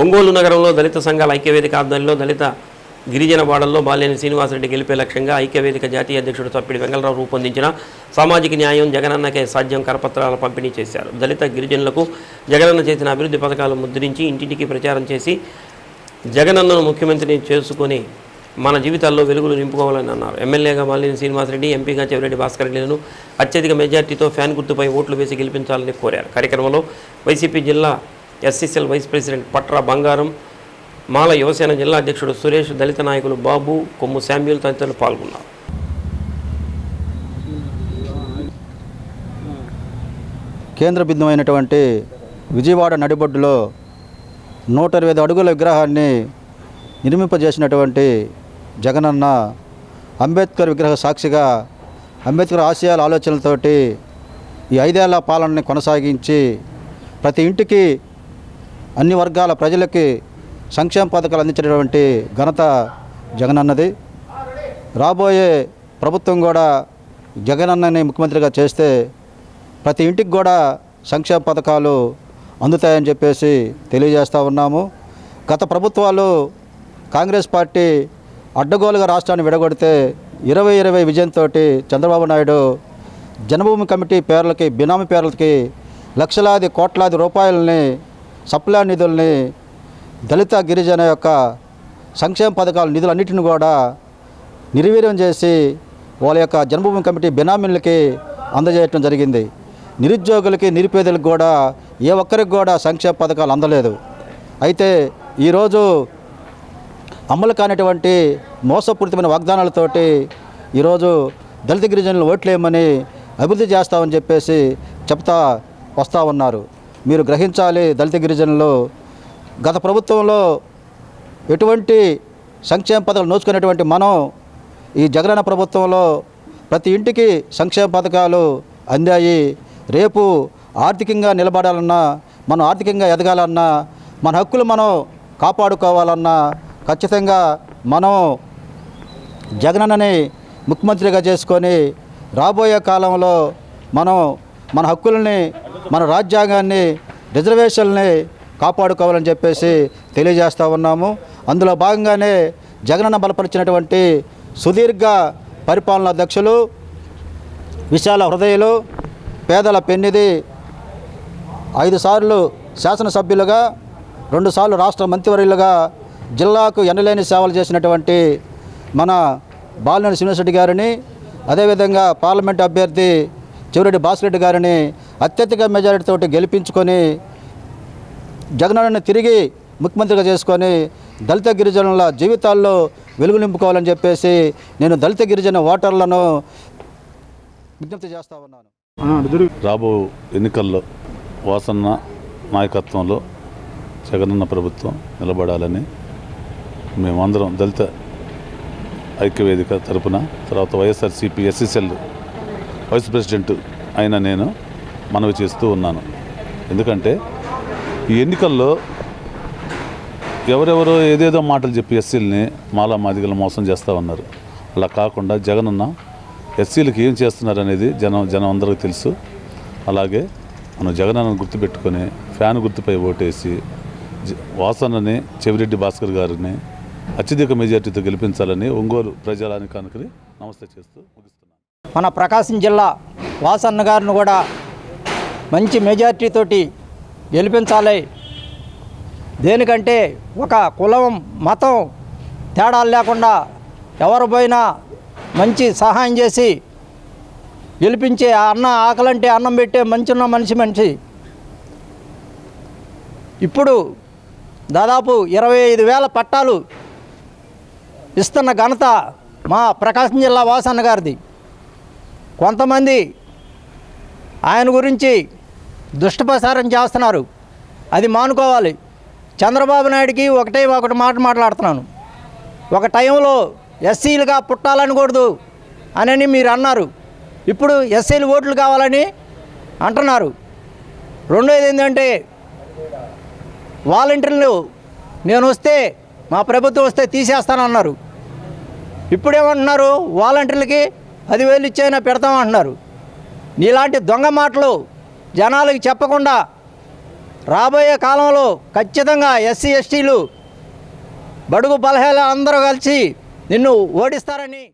ఒంగోలు నగరంలో దళిత సంఘాల ఐక్యవేదిక ఆధ్వర్యంలో దళిత గిరిజన వాడల్లో బాలేని శ్రీనివాసరెడ్డి గెలిపే లక్ష్యంగా ఐక్యవేదిక జాతీయ అధ్యక్షుడు తప్పిడి వెంగళరావు రూపొందించిన సామాజిక న్యాయం జగనన్నకే సాధ్యం కరపత్రాల పంపిణీ చేశారు. దళిత గిరిజనులకు జగనన్న చేసిన అభివృద్ధి పథకాలు ముద్రించి ఇంటింటికి ప్రచారం చేసి జగనన్నను ముఖ్యమంత్రిని చేసుకొని మన జీవితాల్లో వెలుగులు నింపుకోవాలని అన్నారు. ఎమ్మెల్యేగా మాలిని శ్రీనివాసరెడ్డి ఎంపీగా చెవిరెడ్డి భాస్కర్ రెడ్డిలను అత్యధిక మెజార్టీతో ఫ్యాన్ గుర్తుపై ఓట్లు వేసి గెలిపించాలని కోరారు. కార్యక్రమంలో వైసీపీ జిల్లా ఎస్సీసీఎల్ వైస్ ప్రెసిడెంట్ పట్రా బంగారం మాల యువసేన జిల్లా అధ్యక్షుడు సురేష్ దళిత నాయకులు బాబు కొమ్ము శామ్యూల్ తదితరులు పాల్గొన్నారు. కేంద్ర బిందువైనటువంటి విజయవాడ నడిబొడ్డులో నూట ఇరవై ఐదు అడుగుల విగ్రహాన్ని నిర్మింపజేసినటువంటి జగనన్న అంబేద్కర్ విగ్రహ సాక్షిగా అంబేద్కర్ ఆశయాల ఆలోచనలతోటి ఈ ఐదేళ్ళ పాలనని కొనసాగించి ప్రతి ఇంటికి అన్ని వర్గాల ప్రజలకి సంక్షేమ పథకాలు అందించినటువంటి ఘనత జగనన్నది. రాబోయే ప్రభుత్వం కూడా జగనన్నని ముఖ్యమంత్రిగా చేస్తే ప్రతి ఇంటికి కూడా సంక్షేమ పథకాలు అందుతాయని చెప్పేసి తెలియజేస్తూ ఉన్నాము. గత ప్రభుత్వాలు కాంగ్రెస్ పార్టీ అడ్డగోలుగా రాష్ట్రాన్ని విడగొడితే ఇరవై ఇరవై విజయంతో చంద్రబాబు నాయుడు జన్మభూమి కమిటీ పేర్లకి బినామీ పేర్లకి లక్షలాది కోట్లాది రూపాయలని సప్లా నిధుల్ని దళిత గిరిజన యొక్క సంక్షేమ పథకాల నిధులన్నిటిని కూడా నిర్వీర్యం చేసి వాళ్ళ యొక్క జన్మభూమి కమిటీ బినామీలకి అందజేయటం జరిగింది. నిరుద్యోగులకి నిరుపేదలకు కూడా ఏ ఒక్కరికి కూడా సంక్షేమ పథకాలు అందలేదు. అయితే ఈరోజు అమలు కానిటువంటి మోసపూరితమైన వాగ్దానాలతోటి ఈరోజు దళిత గిరిజనులు ఓట్లేయమని అభివృద్ధి చేస్తామని చెప్పేసి చెప్తా వస్తూ ఉన్నారు. మీరు గ్రహించాలి దళిత గిరిజనులు. గత ప్రభుత్వంలో ఎటువంటి సంక్షేమ పథకాలు నోచుకునేటువంటి మనం ఈ జగనన్న ప్రభుత్వంలో ప్రతి ఇంటికి సంక్షేమ పథకాలు అందాయి. రేపు ఆర్థికంగా నిలబడాలన్నా మనం ఆర్థికంగా ఎదగాలన్నా మన హక్కులు మనం కాపాడుకోవాలన్నా ఖచ్చితంగా మనం జగనన్నని ముఖ్యమంత్రిగా చేసుకొని రాబోయే కాలంలో మనం మన హక్కులని మన రాజ్యాంగాన్ని రిజర్వేషన్ని కాపాడుకోవాలని చెప్పేసి తెలియజేస్తూ ఉన్నాము. అందులో భాగంగానే జగనన్న బలపరిచినటువంటి సుదీర్ఘ పరిపాలన అధ్యక్షులు విశాల హృదయులు పేదల పెన్నిది ఐదు సార్లు శాసనసభ్యులుగా రెండుసార్లు రాష్ట్ర మంత్రివర్యులుగా జిల్లాకు ఎనలేని సేవలు చేసినటువంటి మన బాలినేని శ్రీనివాసరెడ్డి గారిని అదేవిధంగా పార్లమెంట్ అభ్యర్థి చివరెడ్డి భాస్కరెడ్డి గారిని అత్యధిక మెజారిటీతో గెలిపించుకొని జగనన్నని తిరిగి ముఖ్యమంత్రిగా చేసుకొని దళిత గిరిజనుల జీవితాల్లో వెలుగు నింపుకోవాలని చెప్పేసి నేను దళిత గిరిజన ఓటర్లను విజ్ఞప్తి చేస్తా ఉన్నాను. రాబో ఎన్నికల్లో వాసన్న నాయకత్వంలో జగనన్న ప్రభుత్వం నిలబడాలని మేమందరం దళిత ఐక్యవేదిక తరపున తర్వాత వైఎస్ఆర్సీపీ ఎస్ఎస్ఎల్ వైస్ ప్రెసిడెంట్ అయిన నేను మనవి చేస్తూ ఉన్నాను. ఎందుకంటే ఈ ఎన్నికల్లో ఎవరెవరో ఏదేదో మాటలు చెప్పి ఎస్సీలని మాలా మాదిగలు మోసం చేస్తూ ఉన్నారు. అలా కాకుండా జగనన్న ఎస్సీలకు ఏం చేస్తున్నారు అనేది జనం జనం అందరికీ తెలుసు. అలాగే మనం జగనన్నను గుర్తుపెట్టుకొని ఫ్యాన్ గుర్తుపై ఓటేసి వాసనని వాసన్నని చెవిరెడ్డి భాస్కర్ గారిని అత్యధిక మెజార్టీతో గెలిపించాలని ఒంగోలు ప్రజానికానికి నమస్తే చేస్తూ ముగిస్తున్నాను. మన ప్రకాశం జిల్లా వాసన్న గారిని కూడా మంచి మెజార్టీతోటి గెలిపించాలి. దేనికంటే ఒక కులం మతం తేడాలు లేకుండా ఎవరు పోయినా మంచి సహాయం చేసి గెలిపించే ఆ అన్న ఆకలంటే అన్నం పెట్టే మంచున్న మనిషి మనిషి. ఇప్పుడు దాదాపు ఇరవై ఐదు వేల పట్టాలు ఇస్తున్న ఘనత మా ప్రకాశం జిల్లా వాసన్న గారిది. కొంతమంది ఆయన గురించి దుష్టప్రసారం చేస్తున్నారు. అది మానుకోవాలి. చంద్రబాబు నాయుడికి ఒకటే ఒకటి మాట మాట్లాడుతున్నాను. ఒక టైంలో ఎస్సీలుగా పుట్టాలనకూడదు అని మీరు అన్నారు. ఇప్పుడు ఎస్సీలు ఓట్లు కావాలని అంటున్నారు. రెండోది ఏంటంటే వాలంటీర్లు నేను వస్తే మా ప్రభుత్వం వస్తే తీసేస్తానన్నారు. ఇప్పుడేమంటున్నారు? వాలంటీర్లకి పదివేలు ఇచ్చైనా పెడతామంటున్నారు నీలాంటి దొంగ మాటలు జనాలకు చెప్పకుండా రాబోయే కాలంలో ఖచ్చితంగా ఎస్సీ ఎస్టీలు బడుగు బలహీన అందరూ కలిసి నిన్ను ఓడిస్తారని